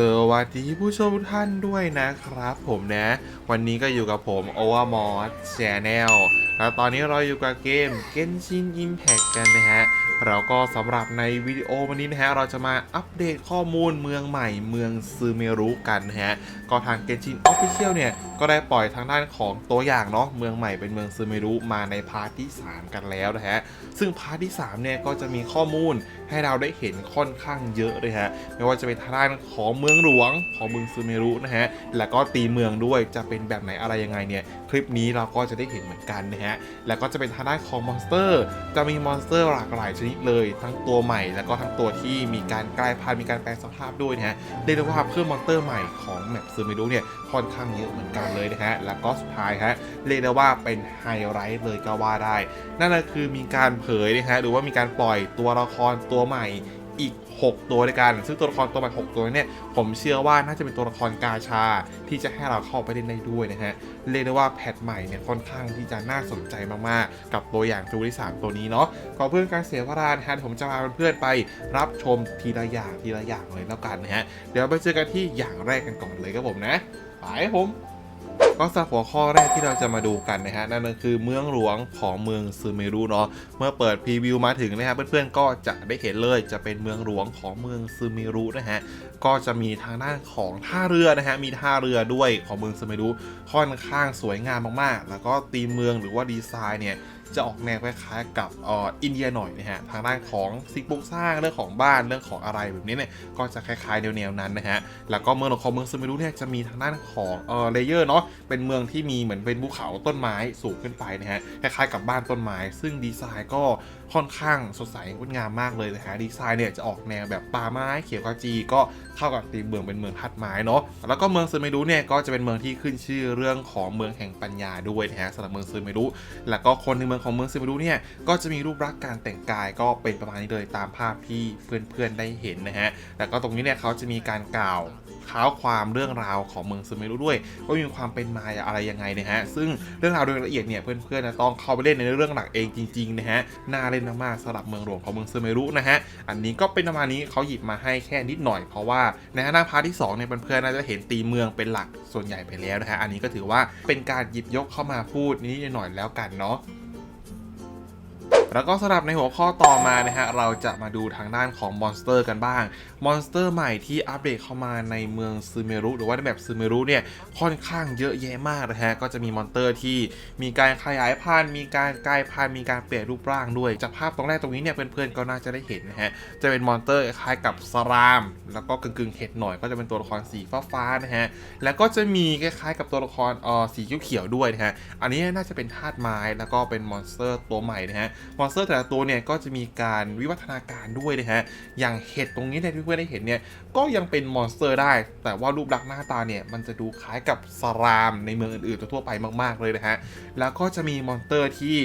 สวัสดีผู้ชมทุกท่านด้วยนะครับผมนะ วันนี้ก็อยู่กับผม Overmod Channel แล้วตอนนี้เราอยู่กับเกม Genshin Impact กันนะฮะ เราก็สำหรับในวิดีโอวันนี้นะฮะเราจะมาอัปเดตข้อมูลเมืองใหม่เมืองซูเมรุกันนะฮะก็ทาง Genshin Official เนี่ยก็ได้ปล่อยทางด้านของตัวอย่างเนาะเมืองใหม่เป็นเมืองซูเมรุมาในพาร์ทที่ 3 กันแล้วนะฮะซึ่งพาร์ทที่3เนี่ยก็จะมีข้อมูลให้เราได้เห็นค่อนข้างเยอะเลยฮะไม่ว่าจะเป็นทางด้านของเมืองหลวงของเมืองซูเมรุนะฮะแล้วก็ตีเมืองด้วยจะเป็นแบบไหนอะไรยังไงเนี่ยคลิปนี้เราก็จะได้เห็นเหมือนกันนะฮะแล้วก็จะเป็นทางด้านของมอนสเตอร์ จะมีมอนสเตอร์หลากหลายชนิดเลยทั้งตัวใหม่ แล้วก็ทั้งตัวที่มีการกลายพันธุ์มีการแปลงสภาพด้วยนะฮะเรียกได้ว่าเพิ่มมอนเตอร์ใหม่ของแมปซูเมดูเนี่ยค่อนข้างเยอะเหมือนกันเลยนะฮะแล้วก็สุดท้ายฮะเรียกได้ว่าเป็นไฮไลท์เลยก็ว่าได้ นั่นก็คือมีการเผยนะฮะหรือว่ามีการปล่อยตัวละครตัวใหม่อีก 6 ตัวด้วยกัน ซึ่งตัวละครตัวใหม่6ตัวเนี่ยผมเชื่อว่าน่าจะเป็นตัวละครกาชาที่จะให้เราเข้าไปเล่นได้ด้วยนะฮะเรียกได้ว่าแพทใหม่เนี่ยค่อนข้างที่จะน่าสนใจมากๆ กับตัวอย่างตัวที่3ตัวนี้เนาะขอเพื่อนการเสียเวลานะฮะผมจะพาเพื่อนๆไปรับชมทีละอย่างทีละอย่างเลยแล้วกันนะฮะเดี๋ยวไปเจอกันที่อย่างแรกกันก่อนเลยครับผมนะไปครับผม ก็สำหรับหัวข้อแรกที่เราจะมาดูกันนะฮะนั่นก็คือเมืองหลวงของเมืองซูเมรุเนาะเมื่อเปิดพรีวิวมาถึงนะฮะเพื่อนๆก็จะได้เห็นเลยจะเป็นเมืองหลวงของเมืองซูเมรุนะฮะก็จะมีทางด้านของท่าเรือนะฮะมีท่าเรือด้วยของเมืองซูเมรุค่อนข้างสวยงามมากๆ แล้วก็ตีเมืองหรือว่าดีไซน์เนี่ย จะออกแนวคล้ายๆกับอ,อ,อินเดียหน่อยนะฮะทางด้านของสิ่งปลูกสร้างเรื่องของบ้านเรื่องของอะไรแบบนี้เนี่ยก็จะคล้ายๆแนวๆนั้นนะฮะแล้วก็เมืองของเมืองซูเมรุเนี่ยจะมีทางด้านของเอ่อเลเยอร์เนาะเป็นเมืองที่มีเหมือนเป็นภูเขาต้นไม้สูงขึ้นไปนะฮะคล้ายๆกับบ้านต้นไม้ ซึ่งดีไซน์ก็ค่อนข้างสดใสงดงามมากเลยนะฮะดีไซน์เนี่ยจะออกแนวแบบป่าไม้เขียวขจีก็เข้ากับตีเมืองเป็นเมืองทัดไม้เนาะแล้วก็เมืองซูเมรุเนี่ยก็จะเป็นเมืองที่ขึ้นชื่อเรื่องของเมืองแห่งปัญญาด้วยนะฮะสำหรับเมืองซูเมรุแล้วก็คนในเมืองของเมืองซูเมรุเนี่ยก็จะมีรูปลักษณ์การแต่งกายก็เป็นประมาณนี้เลยตามภาพที่เพื่อนๆได้เห็นนะฮะแล้วก็ตรงนี้เนี่ยเขาจะมีการกล่าว ท้าความเรื่องราวของเมืองซูเมรุด้วยว่ามีความเป็นมาอะไรยังไงนะฮะซึ่งเรื่องราวโดยละเอียดเนี่ยเพื่อนๆนะต้องเข้าไปเล่นในเรื่องหลักเองจริงๆนะฮะน่าเล่นมากๆสำหรับเมืองหลวงของเมืองซูเมรุนะฮะอันนี้ก็เป็นประมาณนี้เขาหยิบมาให้แค่นิดหน่อยเพราะว่าในหน้าพาร์ทที่2เนี่ยเพื่อนๆน่าจะเห็นตีเมืองเป็นหลักส่วนใหญ่ไปแล้วนะฮะอันนี้ก็ถือว่าเป็นการหยิบยกเข้ามาพูดนิดหน่อยแล้วกันเนาะ แล้วก็สำหรับในหัวข้อต่อมานะฮะเราจะมาดูทางด้านของมอนสเตอร์กันบ้าง มอนสเตอร์ใหม่ที่อัปเดตเข้ามาในเมืองซูเมรุหรือว่าในแบบซูเมรุเนี่ยค่อนข้างเยอะแยะมากนะฮะก็จะมีมอนสเตอร์ที่มีการขยายพันธุ์มีการกลายพันธุ์มีการเปลี่ยนรูปร่างด้วยจากภาพตรงแรกตรงนี้เนี่ยเพื่อนๆก็น่าจะได้เห็นนะฮะจะเป็นมอนสเตอร์คล้ายกับสราม แล้วก็กึ่งๆเห็ดหน่อยก็จะเป็นตัวละครสีฟ้าๆนะฮะแล้วก็จะมีคล้ายๆกับตัวละครอ่อสีเขียวๆด้วยนะฮะอันนี้น่าจะเป็นธาตุไม้แล้วก็เป็นมอนสเตอร์ตัวใหม่นะฮะมอนสเตอร์แต่ละตัวเนี่ยก็จะมีการวิวัฒนาการด้วยนะฮะ อย่างเห็ดตรงนี้เนี่ยที่เพื่อนได้เห็นเนี่ยก็ยังเป็นมอนสเตอร์ได้ แต่ว่ารูปลักษณ์หน้าตาเนี่ยมันจะดูคล้ายกับสรามในเมืองอื่นๆทั่วไปมากๆเลยนะฮะ แล้วก็จะมีมอนสเตอร์ที่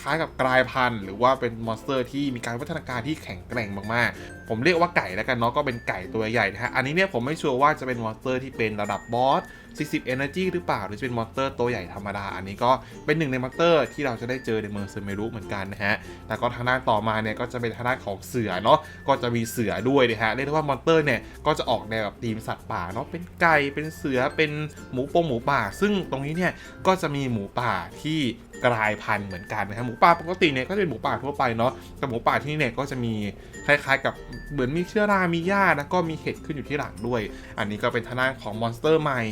คล้ายกับกลายพันธุ์ หรือว่าเป็นมอนสเตอร์ที่มีการวิวัฒนาการที่แข็งแกร่งมากๆ ผมเรียกว่าไก่แล้วกันเนาะก็เป็นไก่ตัวใหญ่นะฮะ อันนี้เนี่ยผมไม่ชัวร์ว่าจะเป็นมอนสเตอร์ที่เป็นระดับบอส 40 Energy หรือเปล่า หรือจะเป็นมอนสเตอร์ตัวใหญ่ธรรมดา อันนี้ก็เป็นหนึ่งในมอนสเตอร์ที่เราจะได้เจอในเมืองเซเมรุเหมือนกันนะฮะ แล้วก็ทางด้านต่อมาเนี่ยก็จะเป็นทางด้านของเสือเนาะ ก็จะมีเสือด้วยนะฮะ เรียกได้ว่ามอนสเตอร์เนี่ยก็จะออกแนวแบบทีมสัตว์ป่าเนาะ เป็นไก่ เป็นเสือ เป็นหมูปงหมูป่า ซึ่งตรงนี้เนี่ยก็จะมีหมูป่าที่กลายพันธุ์เหมือนกันนะฮะหมูป่าปกติเนี่ยก็จะเป็นหมูป่าทั่วไปเนาะแต่หมูป่าที่นี่เนี่ยก็จะมีคล้ายๆ กับเหมือนมีเชื้อรา มีหญ้าแล้วก็มีเห็ดขึ้นอยู่ที่หลังด้วย อันนี้ก็เป็นทางด้านของมอนสเตอร์ใหม่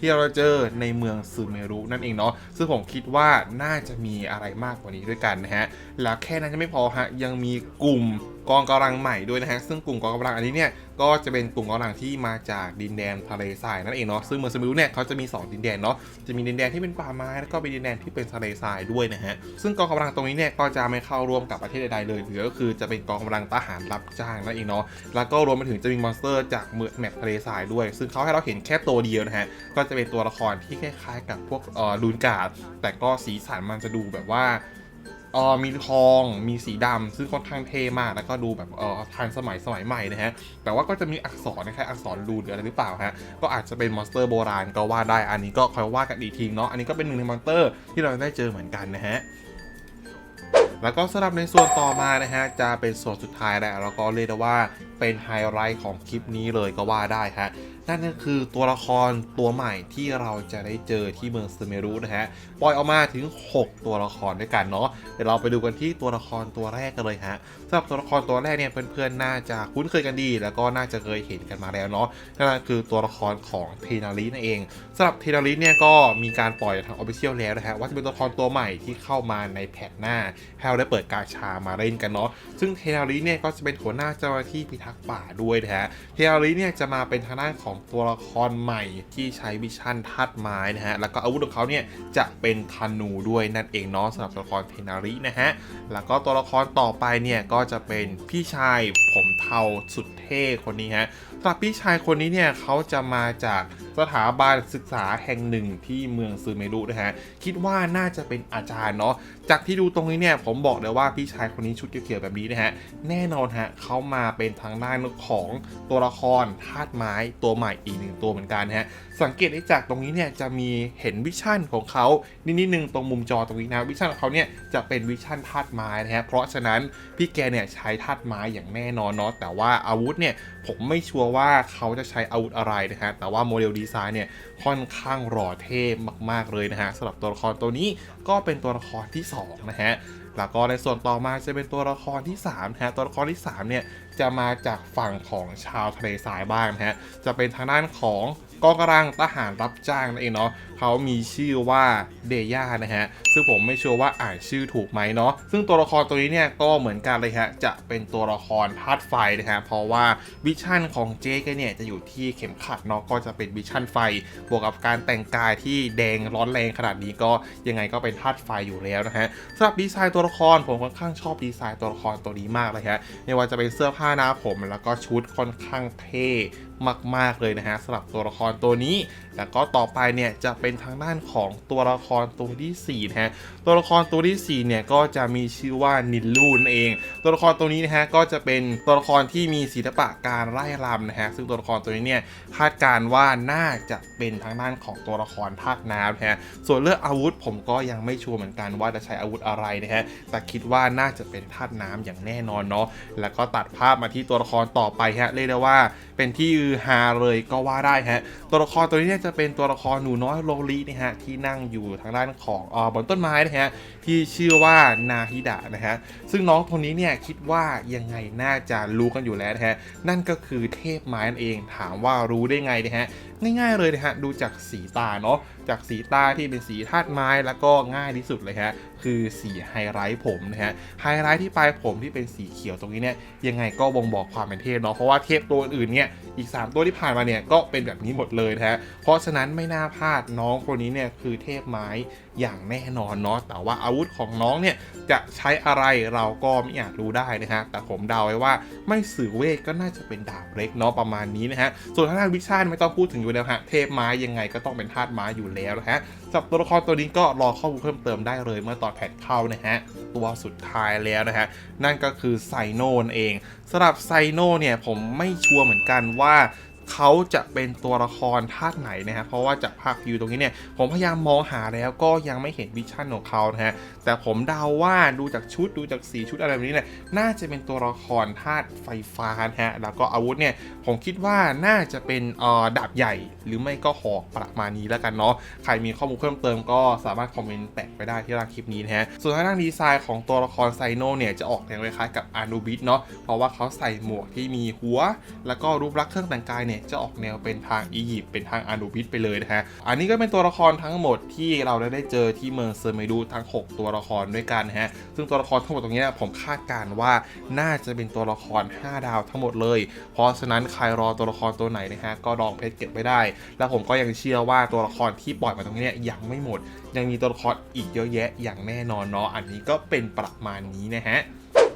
ที่เราเจอในเมืองซูเมรุนั่นเองเนาะซึ่งผมคิดว่าน่าจะมีอะไรมากกว่านี้ด้วยกันนะฮะแล้วแค่นั้นจะไม่พอฮะยังมีกลุ่มกองกำลังใหม่ด้วยนะฮะซึ่งกลุ่มกองกำลังอันนี้เนี่ยก็จะเป็นกลุ่มกองกำลังที่มาจากดินแดนทะเลทรายนั่นเองเนาะซึ่งเมืองซูเมรุเนี่ยเขาจะมี 2 ดินแดนเนาะจะมีดินแดนที่เป็นป่าไม้แล้วก็เป็นดินแดนที่เป็นทะเลทรายด้วยนะฮะซึ่งกองกำลังตรงนี้เนี่ยก็จะไม่เข้าร่วมกับประเทศใดๆเลยหรือก็คือจะเป็นกองกำลังทหารรับจ้างนั่นเองเนาะแล้วก็รวมไปถึงจะมีมอนสเตอร์จากเมืองแมปทะเลทรายด้วย ซึ่งเขาให้เราเห็นแค่ตัวเดียวนะฮะก็จะเป็นตัวละครที่คล้ายๆ กับพวกเอ่อลูนการ์ดแต่ก็สีสันมันจะดูแบบว่าเออมีทอง มีสีดำซึ่งค่อนข้างเท่มาก แล้วก็ดูแบบเออทันสมัยสมัยใหม่นะฮะ แต่ว่าก็จะมีอักษรนะครับอักษรรูนหรืออะไรหรือเปล่าฮะ ก็อาจจะเป็นมอนสเตอร์โบราณก็ว่าได้ อันนี้ก็คอยว่ากันอีกทีเนาะ อันนี้ก็เป็นหนึ่งในมอนสเตอร์ที่เราได้เจอเหมือนกันนะฮะแล้วก็สำหรับในส่วนต่อมานะฮะ จะเป็นส่วนสุดท้ายแหละแล้วก็เรียกได้ว่าเป็นไฮไลท์ของคลิปนี้เลยก็ว่าได้ฮะ นั่นก็คือตัวละครตัวใหม่ที่เราจะได้เจอที่เมืองซูเมรุนะฮะปล่อยออกมาถึง 6 ตัวละครด้วยกันเนาะเดี๋ยวเราไปดูกันที่ตัวละครตัวแรกกันเลยฮะสำหรับตัวละครตัวแรกเนี่ยเพื่อนๆน่าจะคุ้นเคยกันดี แล้วก็น่าจะเคยเห็นกันมาแล้วเนาะนั่นก็คือตัวละครของเทนารินั่นเองสำหรับเทนาริเนี่ยก็มีการปล่อยทางออฟฟิเชียลแล้วนะฮะว่าจะเป็นตัวละครตัวใหม่ที่เข้ามาในแพทหน้าให้เราได้เปิดกาชามาเล่นกันเนาะซึ่งเทนาริเนี่ยก็จะเป็นหัวหน้าเจ้าหน้าที่พิทักษ์ป่าด้วยนะฮะเทนาริเนี่ยจะมาเป็นทางด้านของตัวละครใหม่ที่ใช้วิชั่นธาตุไม้นะฮะ แล้วก็อาวุธของเขาเนี่ยจะเป็นธนูด้วยนั่นเองเนาะสำหรับตัวละครเทนารินะฮะ แล้วก็ตัวละครต่อไปเนี่ยก็จะเป็นพี่ชายผมเทาสุดเท่คนนี้ฮะสำหรับพี่ชายคนนี้เนี่ยเขาจะมาจากสถาบันศึกษาแห่งหนึ่งที่เมืองซูเมรุนะฮะคิดว่าน่าจะเป็นอาจารย์เนาะจากที่ดูตรงนี้เนี่ยผมบอกเลยว่าพี่ชายคนนี้ชุดเขียวๆแบบนี้นะฮะแน่นอนฮะเขามาเป็นทางด้านของตัวละครธาตุไม้ตัวใหม่อีกหนึ่งตัวเหมือนกันฮะ สังเกตได้จากตรงนี้เนี่ยจะมีเห็นวิชั่นของเขานิดๆนึงตรงมุมจอตรงนี้นะวิชั่นของเขาเนี่ยจะเป็นวิชั่นธาตุไม้นะฮะเพราะฉะนั้นพี่แกเนี่ยใช้ธาตุไม้อย่างแน่นอนเนาะแต่ว่าอาวุธเนี่ยผมไม่ชัวร์ว่าเขาจะใช้อาวุธอะไรนะฮะแต่ว่าโมเดลดีไซน์เนี่ยค่อนข้างหล่อเท่มาก ๆเลยนะฮะสำหรับตัวละครตัวนี้ก็เป็นตัวละครที่สองนะฮะแล้วก็ในส่วนต่อมาจะเป็นตัวละครที่3นะฮะตัวละครที่3เนี่ย จะมาจากฝั่งของชาวทะเลทรายบ้างนะฮะจะเป็นทางด้านของกองกำลังทหารรับจ้างนั่นเองเนาะเขามีชื่อว่าเดย่านะฮะ ซึ่งผมไม่ชัวร์ว่าอ่านชื่อถูกไหมเนาะ ซึ่งตัวละครตัวนี้เนี่ยก็เหมือนกันเลยฮะ จะเป็นตัวละครธาตุไฟนะฮะ เพราะว่าวิชั่นของเจแกเนี่ยจะอยู่ที่เข็มขัดเนาะ ก็จะเป็นวิชั่นไฟ บวกกับการแต่งกายที่แดงร้อนแรงขนาดนี้ก็ยังไงก็เป็นธาตุไฟอยู่แล้วนะฮะสำหรับดีไซน์ตัวละครผมค่อนข้างชอบดีไซน์ตัวละครตัวนี้มากเลยฮะ ไม่ว่าจะเป็นเสื้อผ้าหน้าผมแล้วก็ชุดค่อนข้างเท่มากๆเลยนะฮะสำหรับตัวละครตัวนี้ แล้วก็ต่อไปเนี่ยจะเป็น็นทางด้านของตัวละครตัวที่4นะฮะตัวละครตัวที่4เนี่ยก็จะมีชื่อว่านิลลูนเอง ตัวละครตัวนี้นะฮะก็จะเป็นตัวละครที่มีศิลปะการไล่รำนะฮะซึ่งตัวละครตัวนี้เนี่ยคาดการณ์ว่าน่าจะเป็นทางด้านของตัวละครธาตุน้ำนะฮะส่วนเรื่องอาวุธผมก็ยังไม่ชัวร์เหมือนกันว่าจะใช้อาวุธอะไรนะฮะแต่คิดว่าน่าจะเป็นธาตุน้ำอย่างแน่นอนเนาะแล้วก็ตัดภาพมาที่ตัวละครต่อไปฮะเรียกได้ว่า เป็นที่ฮือฮาเลยก็ว่าได้ฮะ ตัวละครตัวนี้เนี่ยจะเป็นตัวละครหนูน้อยโลลีนะฮะที่นั่งอยู่ทางด้านของอบนต้นไม้นะฮะที่ชื่อว่านาฮิดะนะฮะซึ่งน้องคนนี้เนี่ยคิดว่ายังไงน่าจะรู้กันอยู่แล้วนะฮะนั่นก็คือเทพไม้นั่นเองถามว่ารู้ได้ไงนะฮะง่ายๆเลยนะฮะดูจากสีตาเนาะ จากสีตาที่เป็นสีธาตุไม้แล้วก็ง่ายที่สุดเลยฮะคือสีไฮไลท์ผมนะฮะไฮไลท์ที่ปลายผมที่เป็นสีเขียวตรงนี้เนี่ยยังไงก็บ่งบอกความเป็นเทพเนาะเพราะว่าเทพตัวอื่นเนี่ยอีก 3 ตัวที่ผ่านมาเนี่ยก็เป็นแบบนี้หมดเลยนะฮะเพราะฉะนั้นไม่น่าพลาดน้องคนนี้เนี่ยคือเทพไม้อย่างแน่นอนเนาะแต่ว่าอาวุธของน้องเนี่ยจะใช้อะไรเราก็ไม่อาจรู้ได้นะฮะแต่ผมเดาไว้ว่าไม่สื่อเวทก็น่าจะเป็นดาบเล็กเนาะประมาณนี้นะฮะส่วนทางด้านวิชั่นไม่ต้องพูดถึงอยู่แล้วฮะเทพไม้ยังไงก็ต้องเป็นธาตุไม้อยู่แล้วนะฮะสำหรับตัวละครตัวนี้ก็รอข้อมูลเพิ่มเติมได้เลยเมื่อตอนแพทเข้านะฮะ ตัวสุดท้ายแล้วนะฮะ นั่นก็คือไซโนนเองสำหรับไซโนเนี่ยผมไม่ชัวร์เหมือนกันว่า เขาจะเป็นตัวละครธาตุไหนนะฮะเพราะว่าจากภาพวิวตรงนี้เนี่ยผมพยายามมองหาแล้วก็ยังไม่เห็นวิชั่นของเขานะฮะแต่ผมเดาว่าดูจากชุดดูจากสีชุดอะไรแบบนี้เนี่ยน่าจะเป็นตัวละครธาตุไฟฟ้านะฮะแล้วก็อาวุธเนี่ยผมคิดว่าน่าจะเป็นเอ่อดาบใหญ่ หรือไม่ก็หอกประมาณนี้แล้วกันเนาะใครมีข้อมูลเพิ่มเติมก็สามารถคอมเมนต์แตกไปได้ที่ล่างคลิปนี้นะฮะส่วนทางด้านดีไซน์ของตัวละครไซโนเนี่ยจะออกแนวคล้ายกับอานูบิสเนาะเพราะว่าเขาใส่หมวกที่มีหัว แล้วก็รูปลักษณ์เครื่องแต่งกายเนี่ยจะออกแนวเป็นทางอียิปต์เป็นทางอานูบิสไปเลยนะฮะ อันนี้ก็เป็นตัวละครทั้งหมดที่เราได้เจอที่เมืองเซอร์เมดูทั้ง 6 ตัวละครด้วยกันนะฮะ ซึ่งตัวละครทั้งหมดตรงนี้นผมคาดการณ์ว่าน่าจะเป็นตัวละคร 5 ดาวทั้งหมดเลย เพราะฉะนั้นใครรอตัวละครตัวไหนนะฮะก็ดองเพชรเก็บไว้ได้ แล้วผมก็ยังเชื่อว่าตัวละครที่ปล่อยมาตรงนี้ยังไม่หมด ยังมีตัวละครอีกเยอะแยะอย่างแน่นอนเนาะ อันนี้ก็เป็นประมาณนี้นะฮะ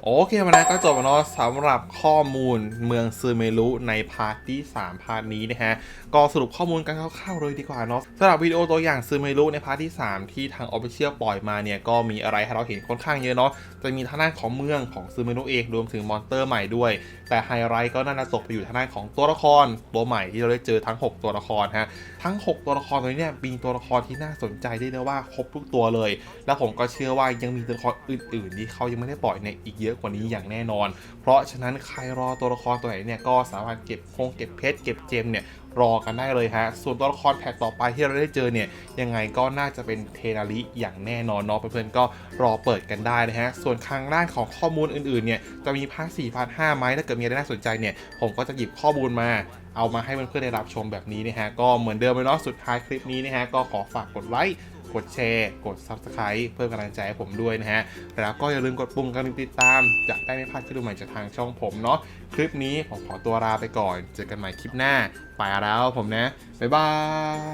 โอเคมานะก็จบแล้วเนาะสำหรับข้อมูลเมืองซูเมรุในพาร์ทที่ 3 พาร์ทนี้นะฮะ ก็สรุปข้อมูลกันคร่าวๆเลยดีกว่าเนาะสำหรับวิดีโอตัวอย่างซูเมรุในพาร์ทที่ 3 ที่ทาง Official ปล่อยมาเนี่ยก็มีอะไรให้เราเห็นค่อนข้างเยอะเนาะจะมีทางด้านของเมืองของซูเมรุเองรวมถึงมอนเตอร์ใหม่ด้วย แต่ไฮไลท์ก็น่าจะตกไปอยู่ทางด้านของตัวละครตัวใหม่ที่เราได้เจอทั้ง 6 ตัวละครฮะทั้ง 6 ตัวละครตัวนี้เนี่ยมีตัวละครที่น่าสนใจได้เลยว่าครบทุกตัวเลย แล้วผมก็เชื่อว่ายังมีตัวละครอื่น ๆ ที่เขายังไม่ได้ปล่อยเนี่ยอีกเยอะกว่านี้อย่างแน่นอน เพราะฉะนั้นใครรอตัวละครตัวไหนเนี่ยก็สามารถเก็บคงเก็บเพชรเก็บเจมเนี่ย รอกันได้เลยฮะ ส่วนตัวละครแพ็กต่อไปที่เราได้เจอเนี่ย ยังไงก็น่าจะเป็นเทนาริอย่างแน่นอนเนาะเพื่อนๆก็รอเปิดกันได้นะฮะ ส่วนข้างด้านของข้อมูลอื่นๆเนี่ยจะมีพาร์ท4พาร์ท5ไหมถ้าเกิดมีอะไรน่าสนใจเนี่ยผมก็จะหยิบข้อมูลมาเอามาให้เพื่อนๆได้รับชมแบบนี้นะฮะก็เหมือนเดิมเลยเนาะสุดท้ายคลิปนี้นะฮะก็ขอฝากกดไลค์ กดแชร์ กด Subscribe เพื่อกำลังใจให้ผมด้วยนะฮะ แล้วก็อย่าลืมกดปุ่มกระดิ่งติดตาม จะได้ไม่พลาดคลิปใหม่จากทางช่องผมเนาะ คลิปนี้ผมขอตัวลาไปก่อน เจอกันใหม่คลิปหน้า ไปแล้วผมนะ บ๊ายบา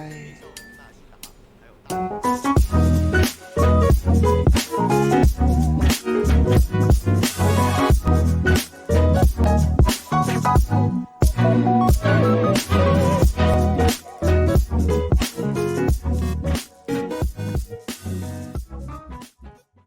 ย